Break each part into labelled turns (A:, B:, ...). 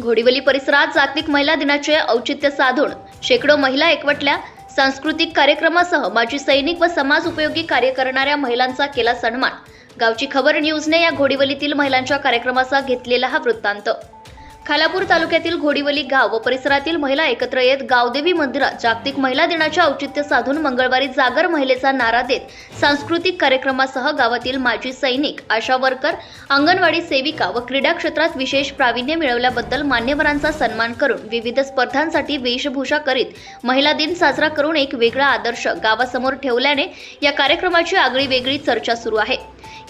A: घोडीवली परिसरात जागतिक महिला दिनाचे औचित्य साधून शेकडो महिला एकवटल्या सांस्कृतिक कार्यक्रमासह माजी सैनिक व समाज उपयोगी कार्य करणाऱ्या महिलांचा केला सन्मान. गावची खबर न्यूजने या घोडीवलीतील महिलांच्या कार्यक्रमाचा घेतलेला हा वृत्तांत. खालापूर तालुक्यातील घोडीवली गाव व परिसरातील महिला एकत्र येत गावदेवी मंदिरात जागतिक महिला दिनाचे औचित्य साधून मंगळवारी जागर महिलेचा नारा देत सांस्कृतिक कार्यक्रमासह गावातील माजी सैनिक आशा वर्कर अंगणवाडी सेविका व क्रीडा क्षेत्रात विशेष प्रावीण्य मिळवल्याबद्दल मान्यवरांचा सन्मान करून विविध स्पर्धांसाठी वेशभूषा करीत महिला दिन साजरा करून एक वेगळा आदर्श गावासमोर ठेवल्याने या कार्यक्रमाची आगळी वेगळी चर्चा सुरू आहे.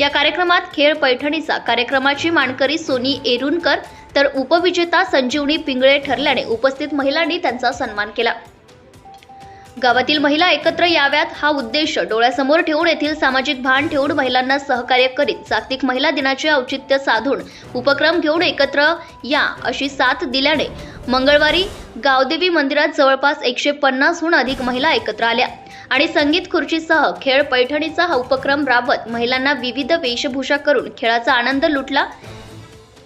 A: या कार्यक्रमात खेळ पैठणीचा कार्यक्रमाची मानकरी सोनी एरुणकर तर उपविजेता संजीवनी पिंगळे ठरल्याने उपस्थित महिलांनी त्यांचा सन्मान केला. गावातील महिला एकत्र याव्यात हा उद्देश डोळ्यासमोर ठेवून येथील सामाजिक भान ठेवून महिलांना सहकार्य करीत जागतिक महिला दिनाचे औचित्य साधून उपक्रम घेऊन एकत्र या अशी साथ दिल्याने मंगळवारी गावदेवी मंदिरात जवळपास एकशे पन्नासहून अधिक महिला एकत्र आल्या आणि संगीत खुर्चीसह खेळ पैठणीचा हा उपक्रम राबवत महिलांना विविध वेशभूषा करून खेळाचा आनंद लुटला.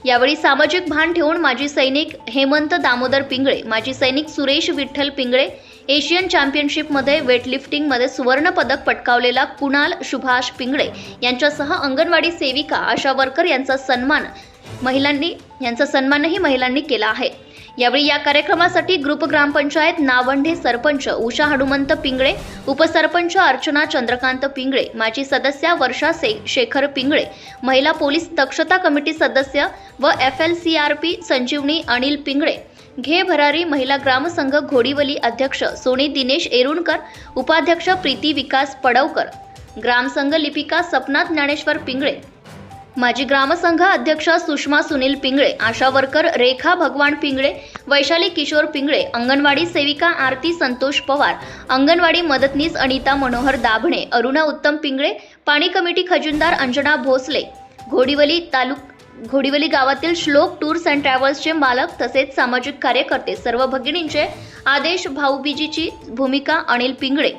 A: यावेळी सामाजिक भान ठेवून माजी सैनिक हेमंत दामोदर पिंगळे माजी सैनिक सुरेश विठ्ठल पिंगळे एशियन चॅम्पियनशिपमध्ये वेटलिफ्टिंगमध्ये सुवर्णपदक पटकावलेला कुणाल सुभाष पिंगळे यांच्यासह अंगणवाडी सेविका आशा वर्कर यांचा सन्मान महिलांनी यांचा सन्मानही महिलांनी केला आहे. यावेळी या कार्यक्रमासाठी ग्रुप ग्रामपंचायत नावंढे सरपंच उषा हनुमंत पिंगळे उपसरपंच अर्चना चंद्रकांत पिंगळे माजी सदस्या वर्षा से शेखर पिंगळे महिला पोलीस दक्षता कमिटी सदस्य व F L C R P Sanjivani Anil Pingale घे भरारी महिला ग्रामसंघ घोडीवली अध्यक्ष सोनी दिनेश एरुणकर उपाध्यक्ष प्रीती विकास पडवकर ग्रामसंघ लिपिका सपनाथ ज्ञानेश्वर पिंगळे माजी ग्रामसंघ अध्यक्ष सुषमा सुनील पिंगळे आशा वर्कर रेखा भगवान पिंगळे वैशाली किशोर पिंगळे अंगणवाडी सेविका आरती संतोष पवार अंगणवाडी मदतनीस अनिता मनोहर दाभणे अरुणा उत्तम पिंगळे पाणी कमिटी खजिनदार अंजना भोसले घोडिवली तालुक घोडिवली गावातील श्लोक टूर्स अँड ट्रॅव्हल्सचे मालक तसेच सामाजिक कार्यकर्ते सर्व भगिनींचे आदेश भाऊबीजीची भूमिका अनिल पिंगळे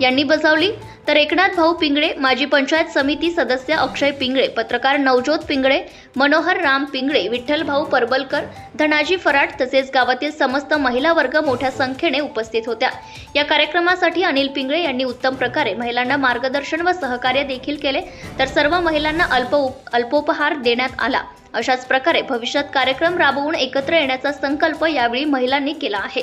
A: यांनी बजावली. तर एकनाथ भाऊ पिंगळे माजी पंचायत समिती सदस्य अक्षय पिंगळे पत्रकार नवज्योत पिंगळे मनोहर राम पिंगळे विठ्ठल भाऊ परबलकर धनाजी फराट तसेच गावातील समस्त महिला वर्ग मोठ्या संख्येने उपस्थित होत्या. या कार्यक्रमासाठी अनिल पिंगळे यांनी उत्तम प्रकारे महिलांना मार्गदर्शन व सहकार्य देखील केले तर सर्व महिलांना अल्प अल्पोपहार देण्यात आला. अशाच प्रकारे भविष्यात कार्यक्रम राबवून एकत्र येण्याचा संकल्प यावेळी महिलांनी केला आहे.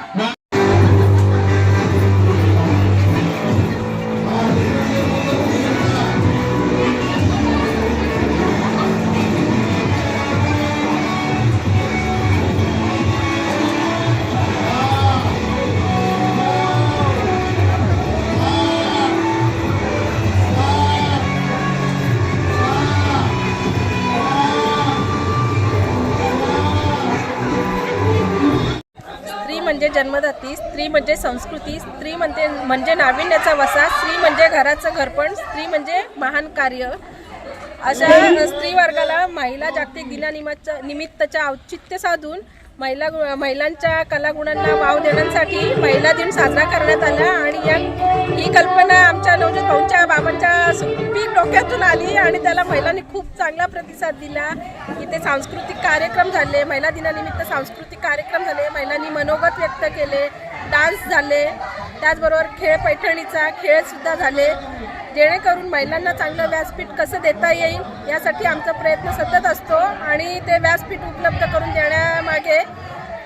B: म्हणजे जन्मदाती स्त्री म्हणजे संस्कृती स्त्री म्हणजे म्हणजे नाविन्याचा वसा स्त्री म्हणजे घराचं घरपण स्त्री म्हणजे महान कार्य. अशा स्त्री वर्गाला महिला जागतिक दिनानिमित्त निमित्तच्या औचित्य साधून महिला महिलांच्या कलागुणांना वाव देण्यासाठी महिला दिन साजरा करण्यात आला आणि या ही कल्पना आमच्या नवजोत भाऊंच्या बाबांच्या सुपीक डोक्यातून आली आणि त्याला महिलांनी खूप चांगला प्रतिसाद दिला. इथे सांस्कृतिक कार्यक्रम झाले महिला दिनानिमित्त सांस्कृतिक कार्यक्रम झाले महिलांनी मनोगत व्यक्त केले डान्स झाले त्याचबरोबर खेळ पैठणीचा खेळसुद्धा झाले. जेणेकरून महिलांना चांगलं व्यासपीठ कसं देता येईल यासाठी आमचा प्रयत्न सतत असतो आणि ते व्यासपीठ उपलब्ध करून देण्यामागे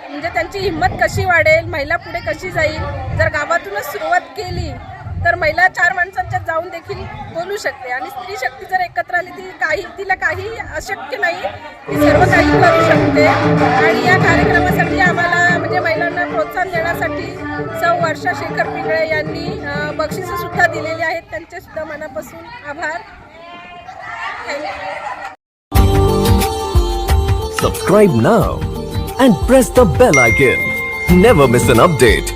B: म्हणजे त्यांची हिंमत कशी वाढेल महिला पुढे कशी जाईल जर गावातूनच सुरुवात केली तर महिला चार माणसांच्या जाऊन देखील बोलू शकते. आणि स्त्री शक्ती जर एकत्र आली ती काही तिला काही अशक्य नाही ती सर्व काही करू शकते. आणि या कार्यक्रम प्रोत्साहन देण्यासाठी सौ वर्षा शेखर पिंगळे यांनी बक्षिसंसुद्धा सुद्धा दिलेली आहेत. त्यांचेसुद्धा मनापासून आभार.
C: सबस्क्राईब ना and press the bell icon never miss an update.